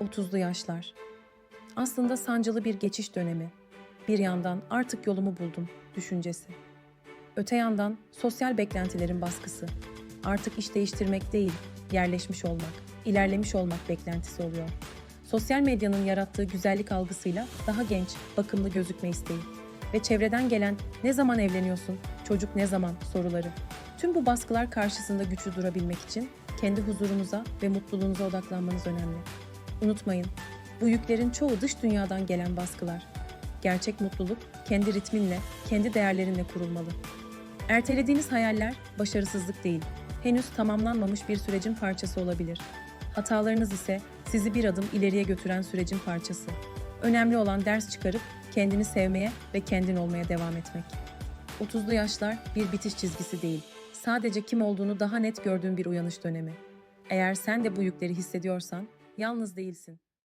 30'lu yaşlar. Aslında sancılı bir geçiş dönemi. Bir yandan artık yolumu buldum düşüncesi. Öte yandan sosyal beklentilerin baskısı. Artık iş değiştirmek değil, yerleşmiş olmak, ilerlemiş olmak beklentisi oluyor. Sosyal medyanın yarattığı güzellik algısıyla daha genç, bakımlı gözükme isteği ve çevreden gelen ne zaman evleniyorsun, çocuk ne zaman soruları. Tüm bu baskılar karşısında güçlü durabilmek için kendi huzurunuza ve mutluluğunuza odaklanmanız önemli. Unutmayın, bu yüklerin çoğu dış dünyadan gelen baskılar. Gerçek mutluluk kendi ritminle, kendi değerlerinle kurulmalı. Ertelediğiniz hayaller başarısızlık değil, henüz tamamlanmamış bir sürecin parçası olabilir. Hatalarınız ise sizi bir adım ileriye götüren sürecin parçası. Önemli olan ders çıkarıp kendini sevmeye ve kendin olmaya devam etmek. 30'lu yaşlar bir bitiş çizgisi değil, sadece kim olduğunu daha net gördüğün bir uyanış dönemi. Eğer sen de bu yükleri hissediyorsan, yalnız değilsin.